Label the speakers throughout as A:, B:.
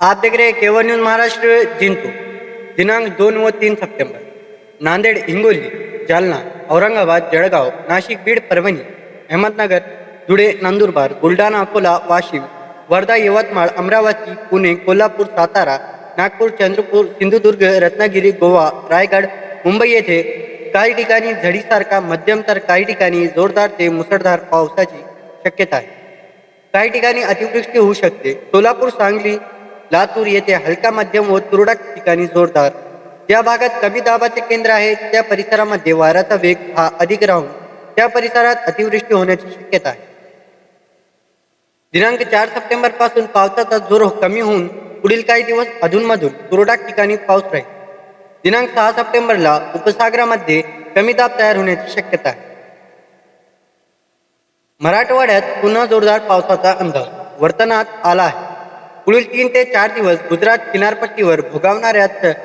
A: आप केवळ न्यूज महाराष्ट्र जिंतूर दिनांक दोन व तीन सप्टेंबर. नांदेड हिंगोली जालना औरंगाबाद जळगाव नाशिक बीड परभणी अहमदनगर धुळे नंदुरबार बुलढाणा अकोला वाशिम वर्धा यवतमाळ अमरावती पुणे कोल्हापूर सातारा नागपूर चंद्रपूर सिंधुदुर्ग रत्नागिरी गोवा रायगड मुंबई येथे काही ठिकाणी झडीसारखा मध्यम तर काही ठिकाणी जोरदार ते मुसळधार पावसाची शक्यता आहे. काही ठिकाणी अतिवृष्टी होऊ शकते. सोलापूर सांगली लातूर येथे हलका मध्यम व तुरळक ठिकाणी जोरदार. ज्या भागात कमी दाबाचे केंद्र आहे त्या परिसरामध्ये वाऱ्याचा वेग हा अधिक राहून त्या परिसरात अतिवृष्टी होण्याची शक्यता आहे. दिनांक चार सप्टेंबरपासून पावसाचा जोर कमी होऊन पुढील काही दिवस अधूनमधून तुरळक ठिकाणी पाऊस राहील. दिनांक सहा सप्टेंबरला उपसागरामध्ये कमी दाब तयार होण्याची शक्यता आहे. मराठवाड्यात पुन्हा जोरदार पावसाचा अंदाज वर्तनात आला आहे. पुढील तीन ते चार दिवस गुजरात किनारपट्टीवर भोगावणाऱ्या च-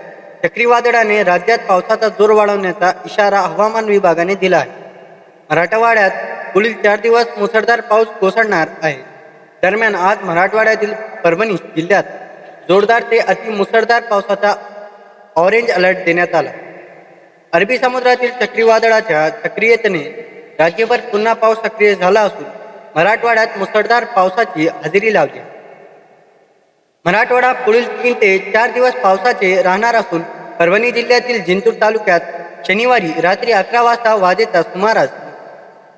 A: चक्रीवादळाने राज्यात पावसाचा जोर वाढवण्याचा इशारा हवामान विभागाने दिला आहे. मराठवाड्यात पुढील चार दिवस मुसळधार पाऊस कोसळणार आहे. दरम्यान आज मराठवाड्यातील परभणी जिल्ह्यात जोरदार ते अति मुसळधार पावसाचा ऑरेंज अलर्ट देण्यात आला. अरबी समुद्रातील चक्रीवादळाच्या सक्रियतेने राज्यभर पुन्हा पाऊस सक्रिय झाला असून मराठवाड्यात मुसळधार पावसाची हजेरी लावली. मराठवाडा पुढील तीन ते चार दिवस पावसाचे राहणार असून परभणी जिल्ह्यातील जिंतूर तालुक्यात शनिवारी रात्री अकरा वाजता वाजेचा सुमारास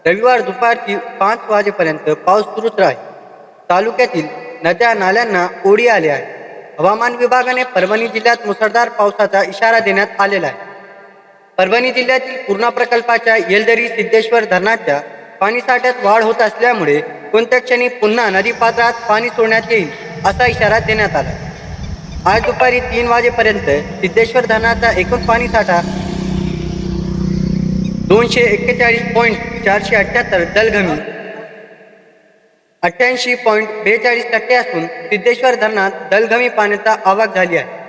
A: रविवार दुपारची पाच वाजेपर्यंत पाऊस सुरूच राहील. तालुक्यातील नद्या नाल्यांना ओढी आल्या आहे. हवामान विभागाने परभणी जिल्ह्यात मुसळधार पावसाचा इशारा देण्यात आलेला आहे. परभणी जिल्ह्यातील पूर्णा प्रकल्पाच्या येलदरी सिद्धेश्वर धरणाच्या पाणीसाठ्यात वाढ होत असल्यामुळे कोणत्या क्षणी पुन्हा नदीपात्रात पाणी सोडण्यात येईल? असा इशारा देण्यात आला. आज दुपारी तीन वाजेपर्यंत सिद्धेश्वर धरणाचा एकूण पाणी साठा दोनशे एक्केचाळीस पॉईंट चारशे अठ्ठ्याहत्तर दलघमी अठ्ठ्याऐंशी पॉईंट बेचाळीस टक्के असून सिद्धेश्वर धरणात दलघमी पाण्याचा आवक झाली आहे.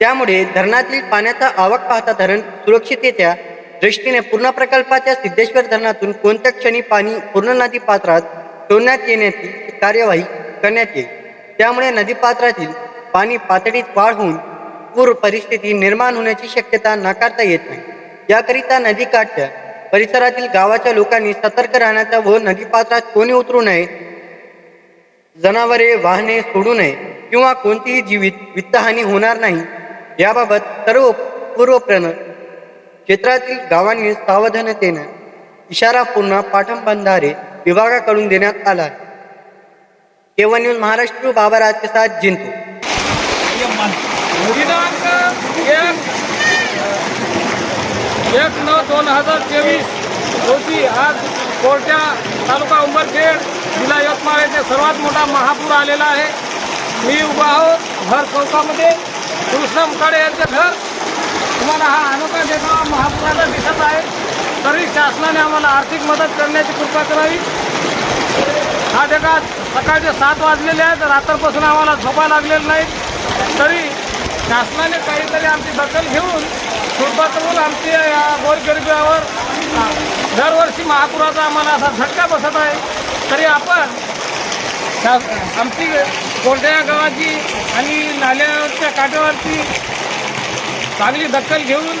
A: त्यामुळे धरणातील पाण्याचा आवक पाहता धरण सुरक्षिततेच्या दृष्टीने पूर्ण प्रकल्पाच्या सिद्धेश्वर धरणातून कोणत्या क्षणी पाणी पूर्ण नदी पात्रात सोडण्यात येण्याची कार्यवाही करण्यात येईल. त्यामुळे नदीपात्रातील पाणी पातळीत वाढ होऊन पूर परिस्थिती निर्माण होण्याची शक्यता नाकारता येत नाही. याकरिता नदीकाठच्या परिसरातील गावाच्या लोकांनी सतर्क राहण्याचा व नदीपात्रात कोणी उतरू नये जनावरे वाहने सोडू नये किंवा कोणतीही जीवित वित्तहानी होणार नाही याबाबत सर्व पूर्वप्रण क्षेत्रातील गावांनी सावधानतेनं इशारा पुन्हा पाठंबंधारे विभागाकडून देण्यात आला आहे न्यूज महाराष्ट्र बाबाराज के साथ जिंतू
B: दिनांक एक एक नऊ दोन हजार तेवीस रोजी आज कोर्ट्या तालुका उंबरखेड जिल्हा यवतमाळ येथे सर्वात मोठा महापूर आलेला आहे. मी उभा आहोत घर चौकामध्ये कृष्ण मुकाडे यांचं घर. तुम्हाला हा अनोखा देखावा महापुराला दिसत आहे. तरी शासनाने आम्हाला आर्थिक मदत करण्याची कृपा करावी. हा देखावा सकाळचे सात वाजलेले आहेत रात्रपासून आम्हाला झोपा लागलेलं नाही तरी शासनाने काहीतरी आमची दखल घेऊन कृपा करून आमची या गोरगरिबावर दरवर्षी महापुराचा आम्हाला असा झटका बसत आहे. तरी आपण शास- आमची कोरड्या गावाची आणि नाल्यावरच्या काठावरची चांगली दखल घेऊन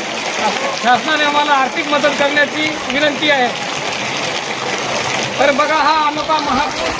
B: शासनाने आम्हाला आर्थिक मदत करण्याची विनंती आहे. तर बघा हा अनोखा महापूर